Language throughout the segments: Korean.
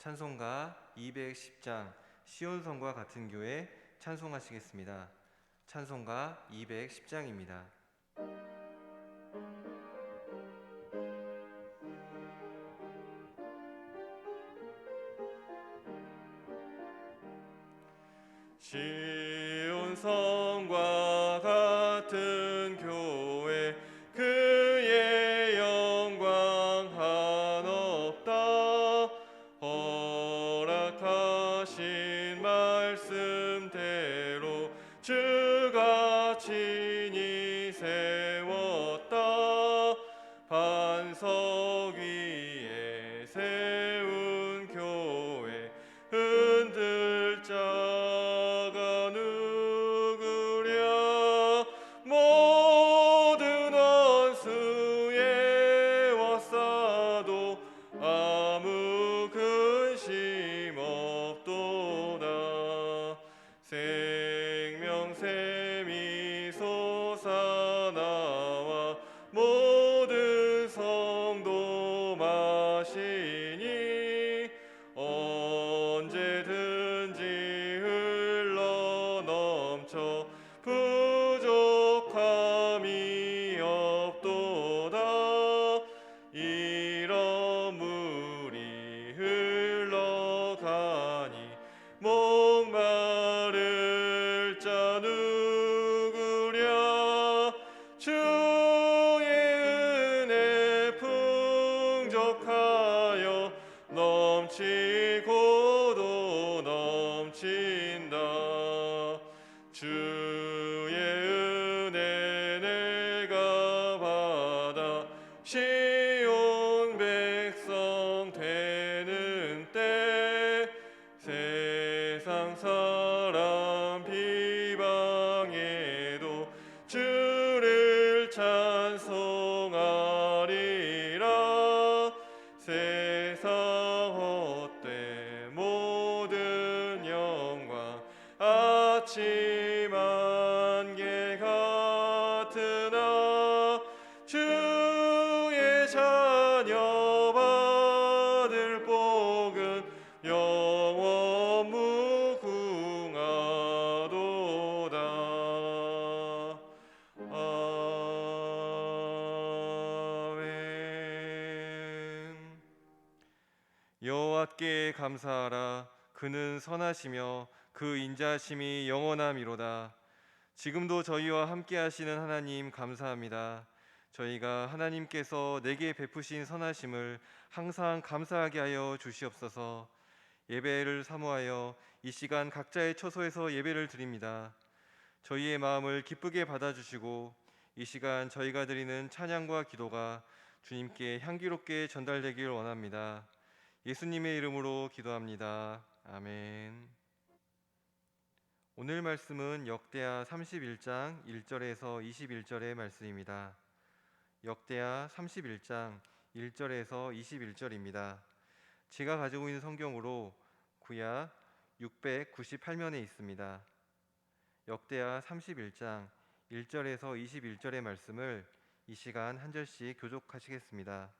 찬송가 210장 시온성과 같은 교회 찬송하시겠습니다. 찬송가 210장입니다. 시온성과 감사하라. 그는 선하시며 그 인자심이 영원함이로다. 지금도 저희와 함께 하시는 하나님 감사합니다. 저희가 하나님께서 내게 베푸신 선하심을 항상 감사하게 하여 주시옵소서. 예배를 사모하여 이 시간 각자의 처소에서 예배를 드립니다. 저희의 마음을 기쁘게 받아주시고 이 시간 저희가 드리는 찬양과 기도가 주님께 향기롭게 전달되길 원합니다. 예수님의 이름으로 기도합니다. 아멘. 오늘 말씀은 역대하 31장 1절에서 21절의 말씀입니다. 역대하 31장 1절에서 21절입니다. 제가 가지고 있는 성경으로 구약 698면에 있습니다. 역대하 31장 1절에서 21절의 말씀을 이 시간 한 절씩 교독하시겠습니다.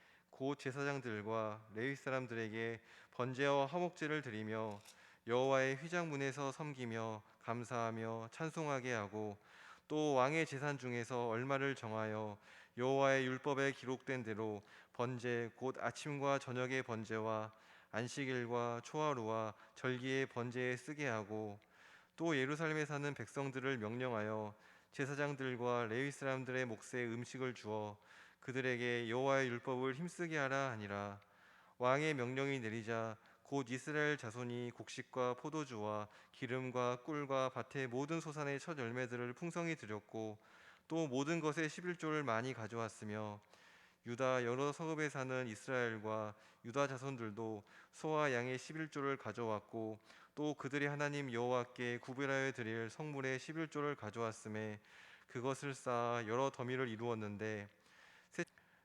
곧 제사장들과 레위 사람들에게 번제와 화목제를 드리며 여호와의 휘장문에서 섬기며 감사하며 찬송하게 하고 또 왕의 재산 중에서 얼마를 정하여 여호와의 율법에 기록된 대로 번제 곧 아침과 저녁의 번제와 안식일과 초하루와 절기의 번제에 쓰게 하고 또 예루살렘에 사는 백성들을 명령하여 제사장들과 레위 사람들의 몫에 음식을 주어 그들에게 여호와의 율법을 힘쓰게 하라 하니라. 왕의 명령이 내리자 곧 이스라엘 자손이 곡식과 포도주와 기름과 꿀과 밭의 모든 소산의 첫 열매들을 풍성히 드렸고 또 모든 것의 11조를 많이 가져왔으며 유다 여러 성읍에 사는 이스라엘과 유다 자손들도 소와 양의 11조를 가져왔고 또 그들이 하나님 여호와께 구별하여 드릴 성물의 11조를 가져왔음에 그것을 쌓아 여러 더미를 이루었는데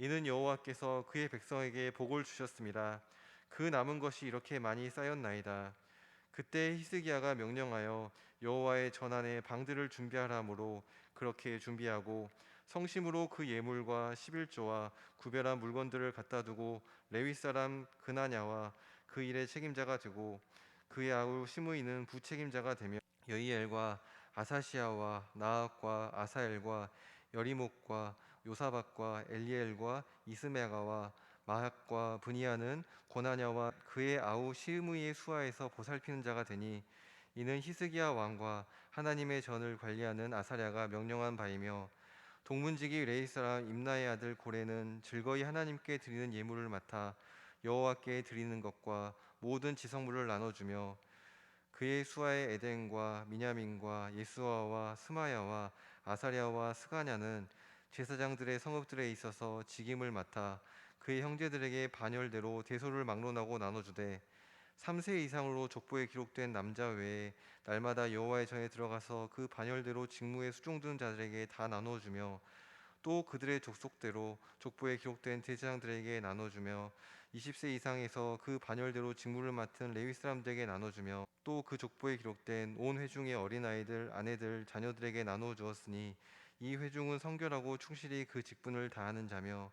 이는 여호와께서 그의 백성에게 복을 주셨습니다. 그 남은 것이 이렇게 많이 쌓였나이다. 그때 히스기야가 명령하여 여호와의 전안에 방들을 준비하라므로 그렇게 준비하고 성심으로 그 예물과 11조와 구별한 물건들을 갖다 두고 레위 사람 그나냐와 그 일의 책임자가 되고 그의 아우 시므이는 부책임자가 되며 여이엘과 아사시아와 나악과 아사엘과 여리목과 요사박과 엘리엘과 이스메가와 마학과 브니아는 고나냐와 그의 아우 시므이의 수하에서 보살피는 자가 되니 이는 히스기야 왕과 하나님의 전을 관리하는 아사랴가 명령한 바이며 동문지기 레이 사람 임나의 아들 고레는 즐거이 하나님께 드리는 예물을 맡아 여호와께 드리는 것과 모든 지성물을 나눠주며 그의 수하의 에덴과 미냐민과 예수아와 스마야와 아사랴와 스가냐는 제사장들의 성읍들에 있어서 직임을 맡아 그의 형제들에게 반열대로 대소를 막론하고 나눠주되 3세 이상으로 족보에 기록된 남자 외에 날마다 여호와의 전에 들어가서 그 반열대로 직무에 수종드는 자들에게 다 나눠주며 또 그들의 족속대로 족보에 기록된 제사장들에게 나눠주며 20세 이상에서 그 반열대로 직무를 맡은 레위 사람들에게 나눠주며 또 그 족보에 기록된 온 회중의 어린아이들 아내들 자녀들에게 나누어 주었으니 이 회중은 성결하고 충실히 그 직분을 다하는 자며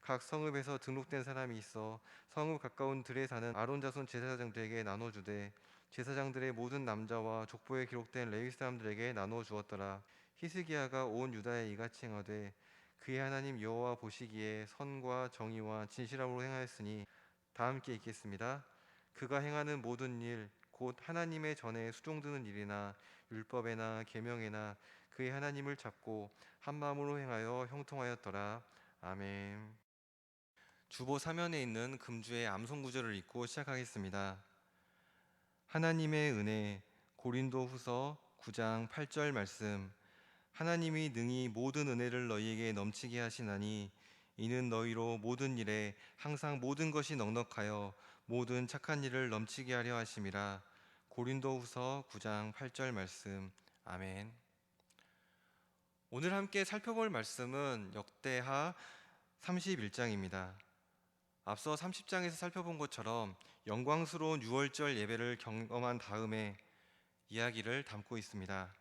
각 성읍에서 등록된 사람이 있어 성읍 가까운 들에 사는 아론 자손 제사장들에게 나눠 주되 제사장들의 모든 남자와 족보에 기록된 레위 사람들에게 나누어 주었더라 히스기야가 온 유다에 이같이 행하되 그의 하나님 여호와 보시기에 선과 정의와 진실함으로 행하였으니 다 함께 읽겠습니다. 그가 행하는 모든 일 곧 하나님의 전에 수종드는 일이나 율법에나 계명에나 그의 하나님을 잡고 한 마음으로 행하여 형통하였더라. 아멘. 주보 사면에 있는 금주의 암송 구절을 읽고 시작하겠습니다. 하나님의 은혜 고린도 후서 9장 8절 말씀 하나님이 능히 모든 은혜를 너희에게 넘치게 하시나니 이는 너희로 모든 일에 항상 모든 것이 넉넉하여 모든 착한 일을 넘치게 하려 하심이라 고린도 후서 9장 8절 말씀 아멘 오늘 함께 살펴볼 말씀은 역대하 31장입니다. 앞서 30장에서 살펴본 것처럼 영광스러운 유월절 예배를 경험한 다음에 이야기를 담고 있습니다.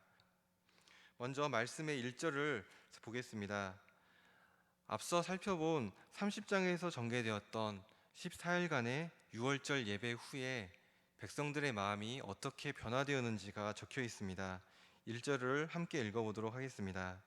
먼저 말씀의 1절을 보겠습니다. 앞서 살펴본 30장에서 전개되었던 14일간의 유월절 예배 후에 백성들의 마음이 어떻게 변화되었는지가 적혀 있습니다. 1절을 함께 읽어보도록 하겠습니다.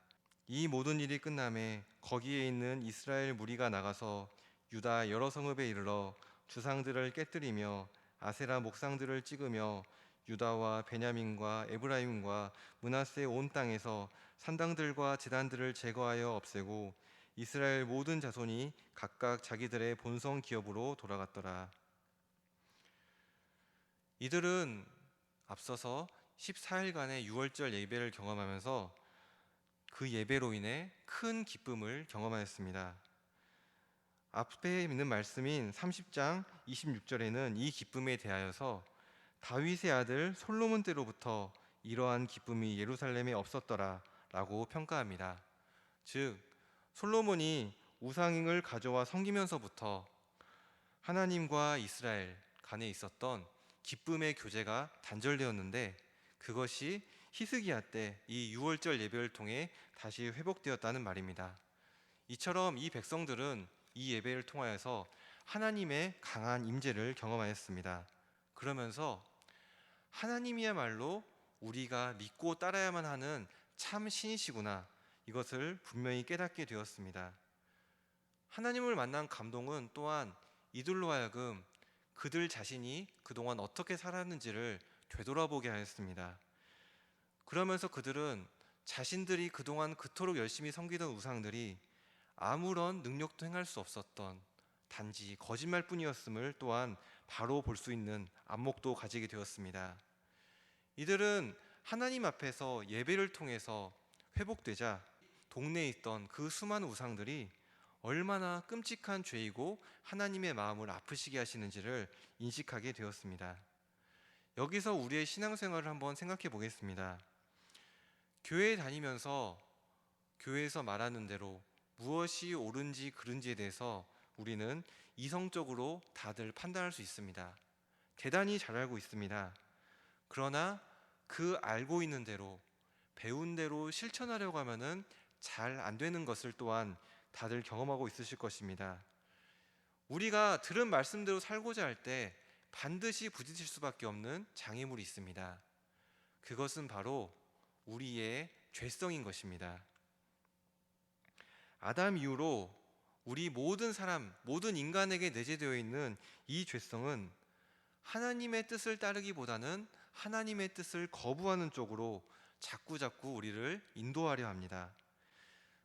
이 모든 일이 끝남에 거기에 있는 이스라엘 무리가 나가서 유다 여러 성읍에 이르러 주상들을 깨뜨리며 아세라 목상들을 찍으며 유다와 베냐민과 에브라임과 문하세 온 땅에서 산당들과 제단들을 제거하여 없애고 이스라엘 모든 자손이 각각 자기들의 본성 기업으로 돌아갔더라. 이들은 앞서서 14일간의 유월절 예배를 경험하면서 그 예배로 인해 큰 기쁨을 경험하였습니다. 앞에 있는 말씀인 30장 26절에는 이 기쁨에 대하여서 다윗의 아들 솔로몬 때로부터 이러한 기쁨이 예루살렘에 없었더라라고 평가합니다. 즉 솔로몬이 우상을 가져와 섬기면서부터 하나님과 이스라엘 간에 있었던 기쁨의 교제가 단절되었는데 그것이 히스기야 때이 유월절 예배를 통해 다시 회복되었다는 말입니다. 이처럼 이 백성들은 이 예배를 통하여서 하나님의 강한 임재를 경험하였습니다. 그러면서 하나님이야말로 우리가 믿고 따라야만 하는 참 신이시구나 이것을 분명히 깨닫게 되었습니다. 하나님을 만난 감동은 또한 이들로 하여금 그들 자신이 그동안 어떻게 살았는지를 되돌아보게 하였습니다. 그러면서 그들은 자신들이 그동안 그토록 열심히 섬기던 우상들이 아무런 능력도 행할 수 없었던 단지 거짓말뿐이었음을 또한 바로 볼 수 있는 안목도 가지게 되었습니다. 이들은 하나님 앞에서 예배를 통해서 회복되자 동네에 있던 그 수많은 우상들이 얼마나 끔찍한 죄이고 하나님의 마음을 아프시게 하시는지를 인식하게 되었습니다. 여기서 우리의 신앙생활을 한번 생각해 보겠습니다. 교회 다니면서 교회에서 말하는 대로 무엇이 옳은지 그른지에 대해서 우리는 이성적으로 다들 판단할 수 있습니다. 대단히 잘 알고 있습니다. 그러나 그 알고 있는 대로 배운 대로 실천하려고 하면은 잘 안 되는 것을 또한 다들 경험하고 있으실 것입니다. 우리가 들은 말씀대로 살고자 할 때 반드시 부딪힐 수밖에 없는 장애물이 있습니다. 그것은 바로 우리의 죄성인 것입니다. 아담 이후로 우리 모든 사람, 모든 인간에게 내재되어 있는 이 죄성은 하나님의 뜻을 따르기보다는 하나님의 뜻을 거부하는 쪽으로 자꾸 자꾸 우리를 인도하려 합니다.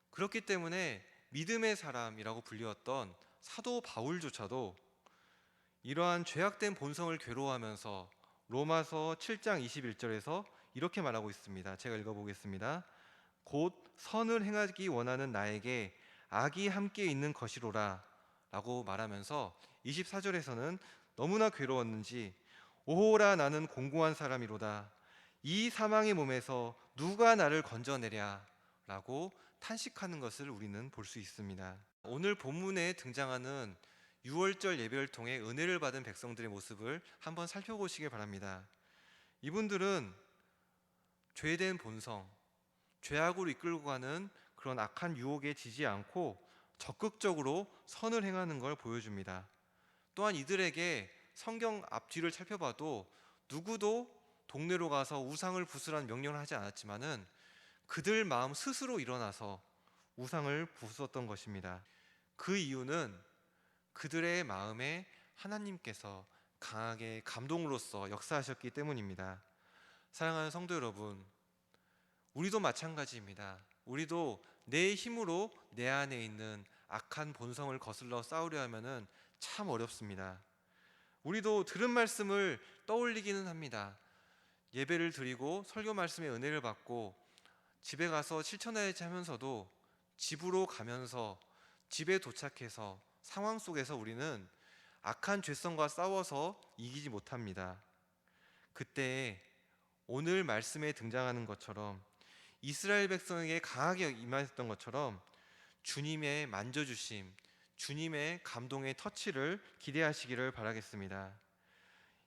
그렇기 때문에 믿음의 사람이라고 불리웠던 사도 바울조차도 이러한 죄악된 본성을 괴로워하면서 로마서 7장 21절에서 이렇게 말하고 있습니다. 제가 읽어보겠습니다. 곧 선을 행하기 원하는 나에게 악이 함께 있는 것이로라 라고 말하면서 24절에서는 너무나 괴로웠는지 오호라 나는 공고한 사람이로다 이 사망의 몸에서 누가 나를 건져내랴 라고 탄식하는 것을 우리는 볼 수 있습니다. 오늘 본문에 등장하는 6월절 예배를 통해 은혜를 받은 백성들의 모습을 한번 살펴보시길 바랍니다. 이분들은 죄된 본성, 죄악으로 이끌고 가는 그런 악한 유혹에 지지 않고 적극적으로 선을 행하는 걸 보여줍니다. 또한 이들에게 성경 앞뒤를 살펴봐도 누구도 동네로 가서 우상을 부수라는 명령을 하지 않았지만은 그들 마음 스스로 일어나서 우상을 부수었던 것입니다. 그 이유는 그들의 마음에 하나님께서 강하게 감동으로써 역사하셨기 때문입니다. 사랑하는 성도 여러분, 우리도 마찬가지입니다. 우리도 내 힘으로 내 안에 있는 악한 본성을 거슬러 싸우려 하면은 참 어렵습니다. 우리도 들은 말씀을 떠올리기는 합니다. 예배를 드리고 설교 말씀의 은혜를 받고 집에 가서 실천해야지 하면서도 집으로 가면서 집에 도착해서 상황 속에서 우리는 악한 죄성과 싸워서 이기지 못합니다. 그때 오늘 말씀에 등장하는 것처럼 이스라엘 백성에게 강하게 임하였던 것처럼 주님의 만져주심, 주님의 감동의 터치를 기대하시기를 바라겠습니다.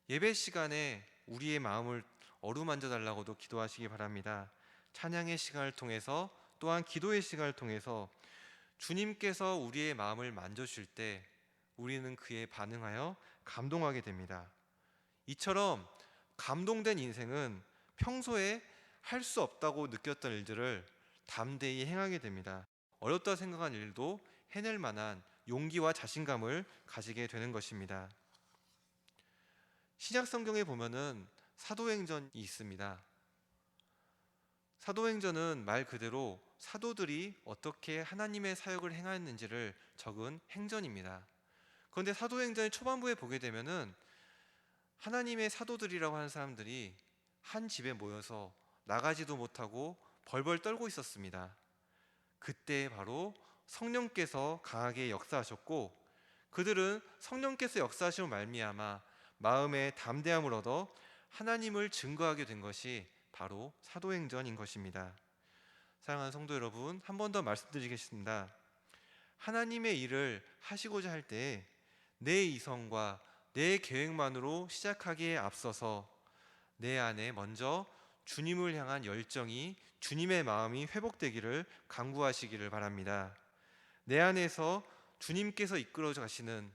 예배 시간에 우리의 마음을 어루만져 달라고도 기도하시기 바랍니다. 찬양의 시간을 통해서 또한 기도의 시간을 통해서 주님께서 우리의 마음을 만져주실 때 우리는 그에 반응하여 감동하게 됩니다. 이처럼 감동된 인생은 평소에 할 수 없다고 느꼈던 일들을 담대히 행하게 됩니다. 어렵다 생각한 일도 해낼 만한 용기와 자신감을 가지게 되는 것입니다. 신약 성경에 보면은 사도행전이 있습니다. 사도행전은 말 그대로 사도들이 어떻게 하나님의 사역을 행하였는지를 적은 행전입니다. 그런데 사도행전의 초반부에 보게 되면은 하나님의 사도들이라고 하는 사람들이 한 집에 모여서 나가지도 못하고 벌벌 떨고 있었습니다. 그때 바로 성령께서 강하게 역사하셨고 그들은 성령께서 역사하시고 말미암아 마음의 담대함을 얻어 하나님을 증거하게 된 것이 바로 사도행전인 것입니다. 사랑하는 성도 여러분, 한 번 더 말씀드리겠습니다. 하나님의 일을 하시고자 할 때 내 이성과 내 계획만으로 시작하기에 앞서서 내 안에 먼저 주님을 향한 열정이 주님의 마음이 회복되기를 간구하시기를 바랍니다. 내 안에서 주님께서 이끌어 가시는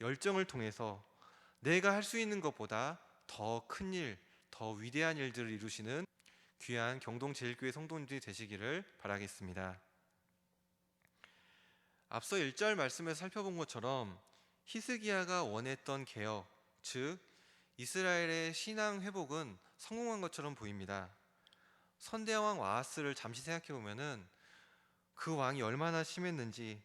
열정을 통해서 내가 할 수 있는 것보다 더 큰 일, 더 위대한 일들을 이루시는 귀한 경동 제일교회 성도님들이 되시기를 바라겠습니다. 앞서 1절 말씀에서 살펴본 것처럼 히스기야가 원했던 개혁, 즉 이스라엘의 신앙 회복은 성공한 것처럼 보입니다. 선대왕 와하스를 잠시 생각해 보면은 그 왕이 얼마나 심했는지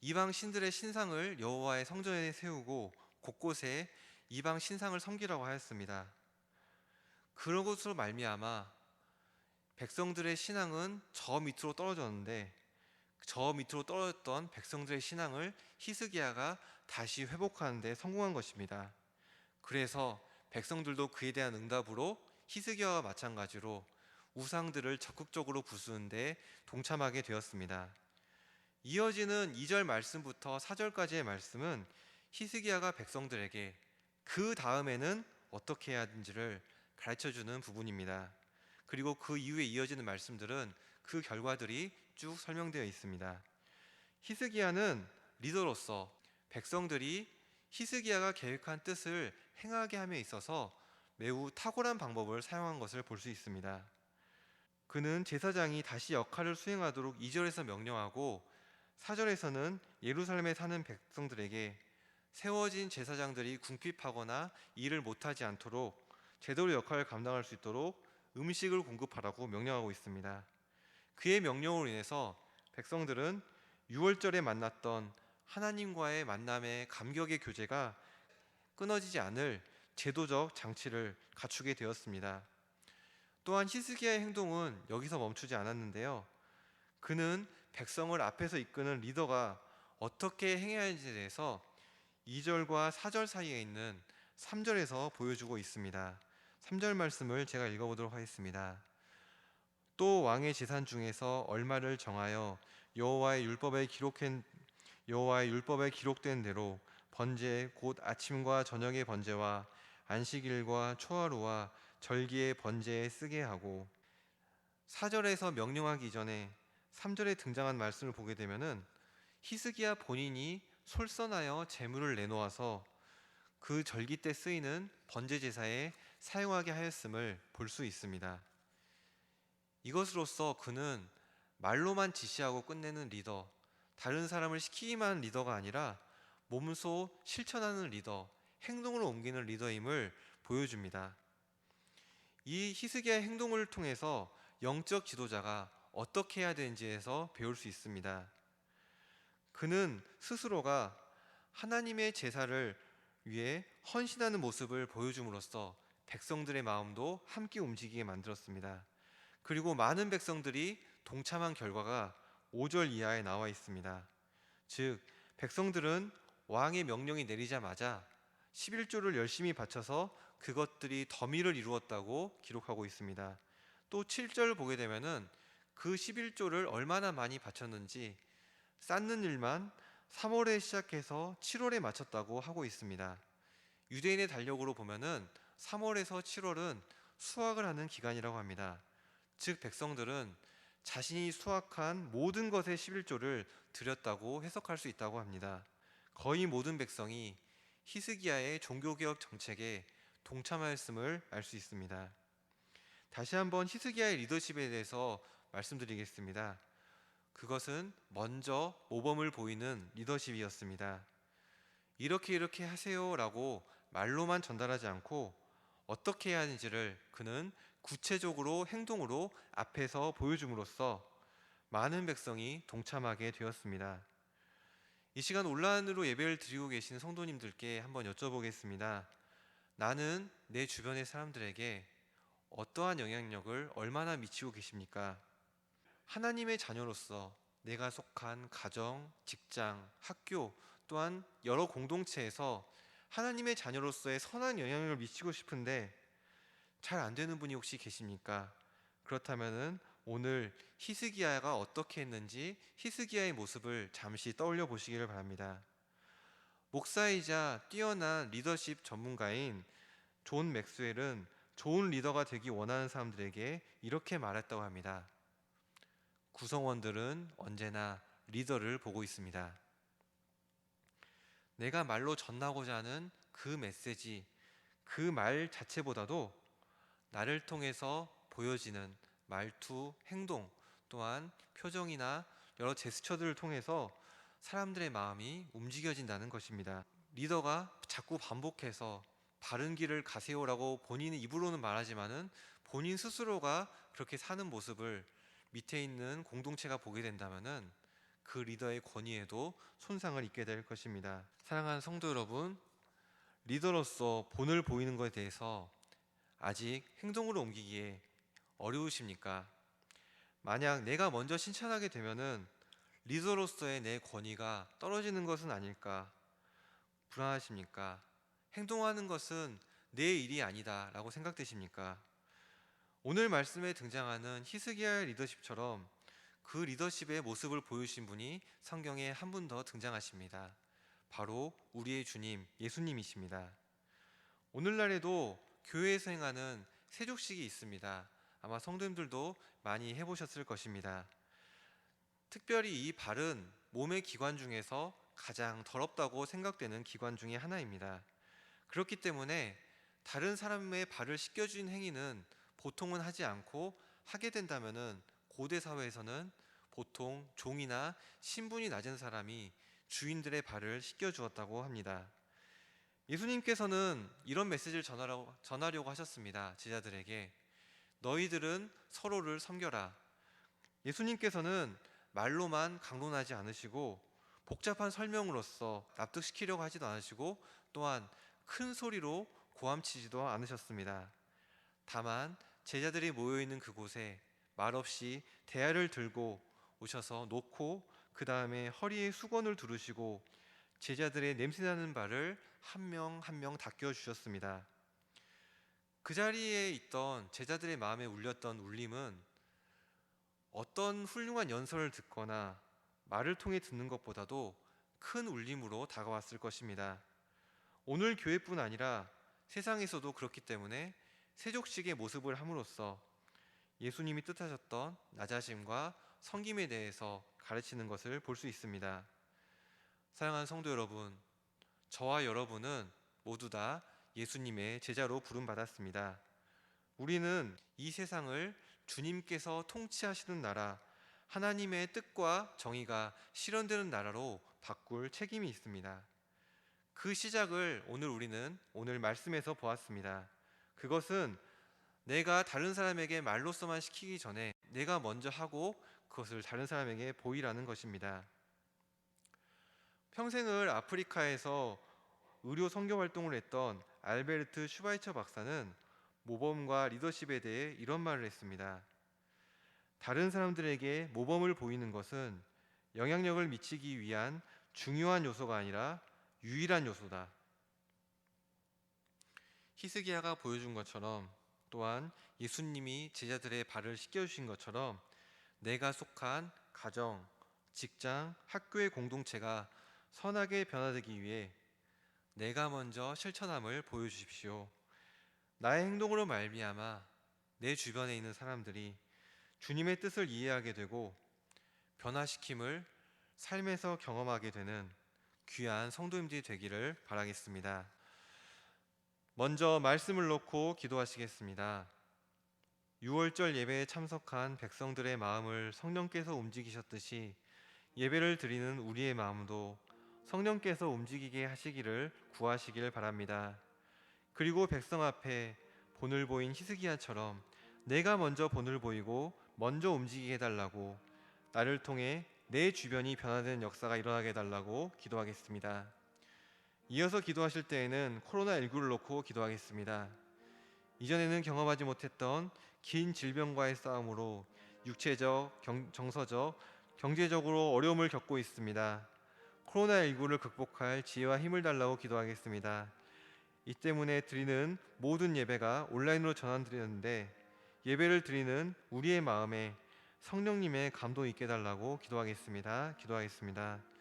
이방 신들의 신상을 여호와의 성전에 세우고 곳곳에 이방 신상을 섬기라고 하였습니다. 것으로 말미암아 백성들의 신앙은 저 밑으로 떨어졌는데 저 밑으로 떨어졌던 백성들의 신앙을 히스기야가 다시 회복하는 데 성공한 것입니다. 그래서 백성들도 그에 대한 응답으로 히스기야와 마찬가지로 우상들을 적극적으로 부수는데 동참하게 되었습니다. 이어지는 2절 말씀부터 4절까지의 말씀은 히스기야가 백성들에게 그 다음에는 어떻게 해야 하는지를 가르쳐 주는 부분입니다. 그리고 그 이후에 이어지는 말씀들은 그 결과들이 쭉 설명되어 있습니다. 히스기야는 리더로서 백성들이 히스기야가 계획한 뜻을 행하게 함에 있어서 매우 탁월한 방법을 사용한 것을 볼 수 있습니다. 그는 제사장이 다시 역할을 수행하도록 2절에서 명령하고 4절에서는 예루살렘에 사는 백성들에게 세워진 제사장들이 궁핍하거나 일을 못하지 않도록 제대로 역할을 감당할 수 있도록 음식을 공급하라고 명령하고 있습니다. 그의 명령으로 인해서 백성들은 6월절에 만났던 하나님과의 만남의 감격의 교제가 끊어지지 않을 제도적 장치를 갖추게 되었습니다. 또한 히스기야의 행동은 여기서 멈추지 않았는데요. 그는 백성을 앞에서 이끄는 리더가 어떻게 행해야 하는지에 대해서 2절과 4절 사이에 있는 3절에서 보여주고 있습니다. 3절 말씀을 제가 읽어보도록 하겠습니다. 또 왕의 재산 중에서 얼마를 정하여 여호와의 율법에 기록한 여호와의 율법에 기록된 대로 번제 곧 아침과 저녁의 번제와 안식일과 초하루와 절기의 번제에 쓰게 하고 4절에서 명령하기 전에 3절에 등장한 말씀을 보게 되면은 히스기야 본인이 솔선하여 재물을 내놓아서 그 절기 때 쓰이는 번제 제사에 사용하게 하였음을 볼 수 있습니다. 이것으로써 그는 말로만 지시하고 끝내는 리더, 다른 사람을 시키기만 리더가 아니라 몸소 실천하는 리더, 행동으로 옮기는 리더임을 보여줍니다. 이 히스기야의 행동을 통해서 영적 지도자가 어떻게 해야 되는지에서 배울 수 있습니다. 그는 스스로가 하나님의 제사를 위해 헌신하는 모습을 보여줌으로써 백성들의 마음도 함께 움직이게 만들었습니다. 그리고 많은 백성들이 동참한 결과가 5절 이하에 나와 있습니다. 즉, 백성들은 왕의 명령이 내리자마자 11조를 열심히 바쳐서 그것들이 더미를 이루었다고 기록하고 있습니다. 또 7절 보게 되면은 그 11조를 얼마나 많이 바쳤는지 쌓는 일만 3월에 시작해서 7월에 마쳤다고 하고 있습니다. 유대인의 달력으로 보면은 3월에서 7월은 수확을 하는 기간이라고 합니다. 즉 백성들은 자신이 수확한 모든 것의 11조를 드렸다고 해석할 수 있다고 합니다. 거의 모든 백성이 히스기야의 종교개혁 정책에 동참하였음을 알 수 있습니다. 다시 한번 히스기야의 리더십에 대해서 말씀드리겠습니다. 그것은 먼저 모범을 보이는 리더십이었습니다. 이렇게 이렇게 하세요라고 말로만 전달하지 않고 어떻게 해야 하는지를 그는 구체적으로 행동으로 앞에서 보여줌으로써 많은 백성이 동참하게 되었습니다. 이 시간 온라인으로 예배를 드리고 계신 성도님들께 한번 여쭤보겠습니다. 나는 내 주변의 사람들에게 어떠한 영향력을 얼마나 미치고 계십니까? 하나님의 자녀로서 내가 속한 가정, 직장, 학교 또한 여러 공동체에서 하나님의 자녀로서의 선한 영향력을 미치고 싶은데 잘 안 되는 분이 혹시 계십니까? 그렇다면은 오늘 히스기야가 어떻게 했는지 히스기야의 모습을 잠시 떠올려 보시기를 바랍니다. 목사이자 뛰어난 리더십 전문가인 존 맥스웰은 좋은 리더가 되기 원하는 사람들에게 이렇게 말했다고 합니다. 구성원들은 언제나 리더를 보고 있습니다. 내가 말로 전하고자 하는 그 메시지, 그 말 자체보다도 나를 통해서 보여지는 말투, 행동, 또한 표정이나 여러 제스처들을 통해서 사람들의 마음이 움직여진다는 것입니다. 리더가 자꾸 반복해서 바른 길을 가세요라고 본인 입으로는 말하지만은 본인 스스로가 그렇게 사는 모습을 밑에 있는 공동체가 보게 된다면은 그 리더의 권위에도 손상을 입게 될 것입니다. 사랑하는 성도 여러분, 리더로서 본을 보이는 것에 대해서 아직 행동으로 옮기기에 어려우십니까? 만약 내가 먼저 신천하게 되면은 리더로서의 내 권위가 떨어지는 것은 아닐까? 불안하십니까? 행동하는 것은 내 일이 아니다라고 생각되십니까? 오늘 말씀에 등장하는 히스기야의 리더십처럼 그 리더십의 모습을 보여주신 분이 성경에 한 분 더 등장하십니다. 바로 우리의 주님 예수님이십니다. 오늘날에도 교회에서 행하는 세족식이 있습니다. 아마 성도님들도 많이 해보셨을 것입니다. 특별히 이 발은 몸의 기관 중에서 가장 더럽다고 생각되는 기관 중의 하나입니다. 그렇기 때문에 다른 사람의 발을 씻겨주는 행위는 보통은 하지 않고 하게 된다면은 고대 사회에서는 보통 종이나 신분이 낮은 사람이 주인들의 발을 씻겨 주었다고 합니다. 예수님께서는 이런 메시지를 전하려고, 전하려고 하셨습니다. 제자들에게 너희들은 서로를 섬겨라. 예수님께서는 말로만 강론하지 않으시고 복잡한 설명으로서 납득시키려고 하지도 않으시고 또한 큰 소리로 고함치지도 않으셨습니다. 다만 제자들이 모여 있는 그곳에 말없이 대야를 들고 오셔서 놓고 그 다음에 허리에 수건을 두르시고 제자들의 냄새나는 발을 한 명 한 명 닦여 주셨습니다. 그 자리에 있던 제자들의 마음에 울렸던 울림은 어떤 훌륭한 연설을 듣거나 말을 통해 듣는 것보다도 큰 울림으로 다가왔을 것입니다. 오늘 교회뿐 아니라 세상에서도 그렇기 때문에 세족식의 모습을 함으로써 예수님이 뜻하셨던 나자심과 성김에 대해서 가르치는 것을 볼 수 있습니다. 사랑하는 성도 여러분, 저와 여러분은 모두 다 예수님의 제자로 부름받았습니다. 우리는 이 세상을 주님께서 통치하시는 나라, 하나님의 뜻과 정의가 실현되는 나라로 바꿀 책임이 있습니다. 그 시작을 오늘 우리는 오늘 말씀에서 보았습니다. 그것은 내가 다른 사람에게 말로서만 시키기 전에 내가 먼저 하고 그것을 다른 사람에게 보이라는 것입니다. 평생을 아프리카에서 의료 선교 활동을 했던 알베르트 슈바이처 박사는 모범과 리더십에 대해 이런 말을 했습니다. 다른 사람들에게 모범을 보이는 것은 영향력을 미치기 위한 중요한 요소가 아니라 유일한 요소다. 히스기야가 보여준 것처럼 또한 예수님이 제자들의 발을 씻겨 주신 것처럼 내가 속한 가정, 직장, 학교의 공동체가 선하게 변화되기 위해 내가 먼저 실천함을 보여주십시오. 나의 행동으로 말미암아 내 주변에 있는 사람들이 주님의 뜻을 이해하게 되고 변화시킴을 삶에서 경험하게 되는 귀한 성도님들이 되기를 바라겠습니다. 먼저 말씀을 놓고 기도하시겠습니다. 6월절 예배에 참석한 백성들의 마음을 성령께서 움직이셨듯이 예배를 드리는 우리의 마음도 성령께서 움직이게 하시기를 구하시길 바랍니다. 그리고 백성 앞에 본을 보인 히스기야처럼 내가 먼저 본을 보이고 먼저 움직이게 해달라고 나를 통해 내 주변이 변화되는 역사가 일어나게 해달라고 기도하겠습니다. 이어서 기도하실 때에는 코로나19를 놓고 기도하겠습니다. 이전에는 경험하지 못했던 긴 질병과의 싸움으로 육체적, 경, 정서적, 경제적으로 어려움을 겪고 있습니다. 코로나19를 극복할 지혜와 힘을 달라고 기도하겠습니다. 이 때문에 드리는 모든 예배가 온라인으로 전환드렸는데 예배를 드리는 우리의 마음에 성령님의 감동 있게 달라고 기도하겠습니다. 기도하겠습니다.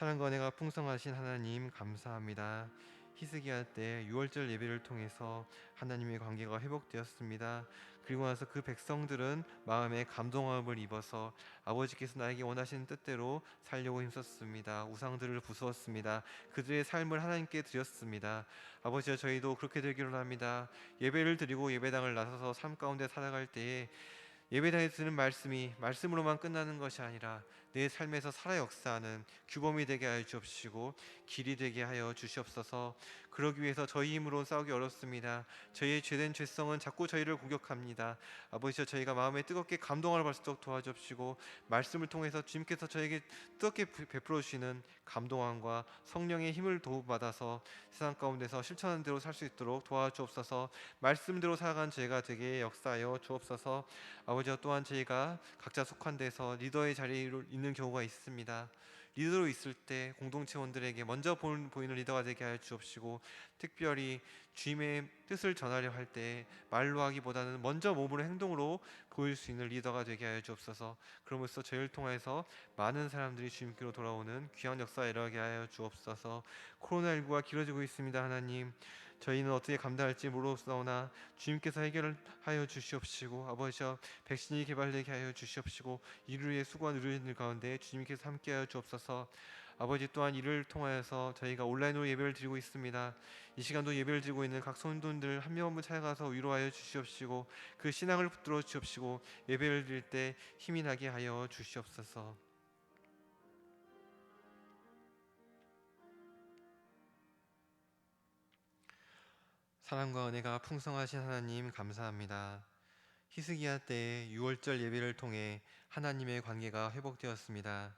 사랑과 은혜가 풍성하신 하나님 감사합니다. 히스기야 때 6월절 예배를 통해서 하나님의 관계가 회복되었습니다. 그리고 나서 그 백성들은 마음에 감동함을 입어서 아버지께서 나에게 원하시는 뜻대로 살려고 힘썼습니다. 우상들을 부수었습니다. 그들의 삶을 하나님께 드렸습니다. 아버지와 저희도 그렇게 되기를 합니다. 예배를 드리고 예배당을 나서서 삶 가운데 살아갈 때에 예배당에 드는 말씀이 말씀으로만 끝나는 것이 아니라 내 삶에서 살아 역사하는 규범이 되게 하여 주옵시고 길이 되게 하여 주시옵소서. 그러기 위해서 저희 힘으로 싸우기 어렵습니다. 저희의 죄된 죄성은 자꾸 저희를 공격합니다. 아버지여 저희가 마음에 뜨겁게 수 있도록 도와주옵시고 말씀을 통해서 주님께서 저에게 뜨겁게 베풀어 주시는 감동함과 성령의 힘을 도움받아서 세상 가운데서 실천하는 대로 살 수 있도록 도와주옵소서. 말씀대로 살아간 죄가 되게 역사하여 주옵소서. 아버지와 또한 저희가 각자 속한 데서 리더의 자리에 있는 경우가 있습니다. 리더로 있을 때 공동체원들에게 먼저 보이는 리더가 되게 하여 주옵시고 특별히 주님의 뜻을 전하려 할 때 말로 하기보다는 먼저 몸으로 행동으로 보일 수 있는 리더가 되게 하여 주옵소서. 그러면서 저희를 통해서 많은 사람들이 주님께로 돌아오는 귀한 역사 일어나게 하여 주옵소서. 코로나19가 길어지고 있습니다, 하나님. 저희는 어떻게 감당할지 모르옵사오나 주님께서 해결하여 주시옵시고 아버지여 백신이 개발되게 하여 주시옵시고 이를 위해 수고한 의료진들 가운데 주님께서 함께하여 주옵소서 아버지 또한 이를 통하여서 저희가 온라인으로 예배를 드리고 있습니다. 이 시간도 예배를 드리고 있는 각 성도들 한 명한분 찾아가서 위로하여 주시옵시고 그 신앙을 붙들어 주옵시고 예배를 드릴 때 힘이 나게 하여 주시옵소서. 사랑과 은혜가 풍성하신 하나님 감사합니다. 히스기야 때의 유월절 예배를 통해 하나님의 관계가 회복되었습니다.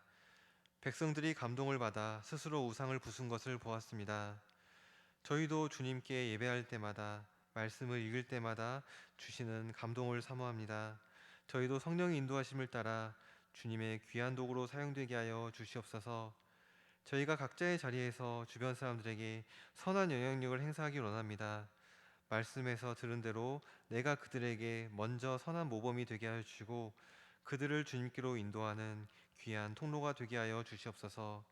백성들이 감동을 받아 스스로 우상을 부순 것을 보았습니다. 저희도 주님께 예배할 때마다 말씀을 읽을 때마다 주시는 감동을 사모합니다. 저희도 성령의 인도하심을 따라 주님의 귀한 도구로 사용되게 하여 주시옵소서. 저희가 각자의 자리에서 주변 사람들에게 선한 영향력을 행사하기 원합니다. 말씀에서 들은 대로 내가 그들에게 먼저 선한 모범이 되게 하여 주시고 그들을 주님께로 인도하는 귀한 통로가 되게 하여 주시옵소서.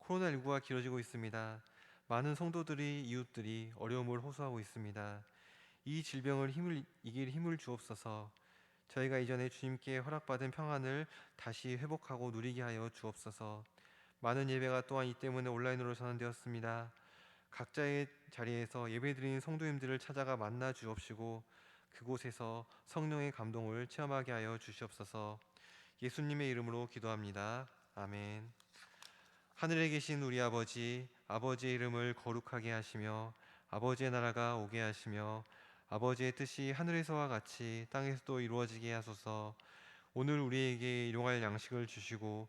코로나19가 길어지고 있습니다. 많은 성도들이 이웃들이 어려움을 호소하고 있습니다. 이 질병을 힘을 이길 힘을 주옵소서. 저희가 이전에 주님께 허락받은 평안을 다시 회복하고 누리게 하여 주옵소서. 많은 예배가 또한 이 때문에 온라인으로 전환되었습니다. 각자의 자리에서 예배드리는 성도님들을 찾아가 만나 주옵시고 그곳에서 성령의 감동을 체험하게 하여 주시옵소서. 예수님의 이름으로 기도합니다. 아멘. 하늘에 계신 우리 아버지, 아버지의 이름을 거룩하게 하시며 아버지의 나라가 오게 하시며 아버지의 뜻이 하늘에서와 같이 땅에서도 이루어지게 하소서. 오늘 우리에게 일용할 양식을 주시고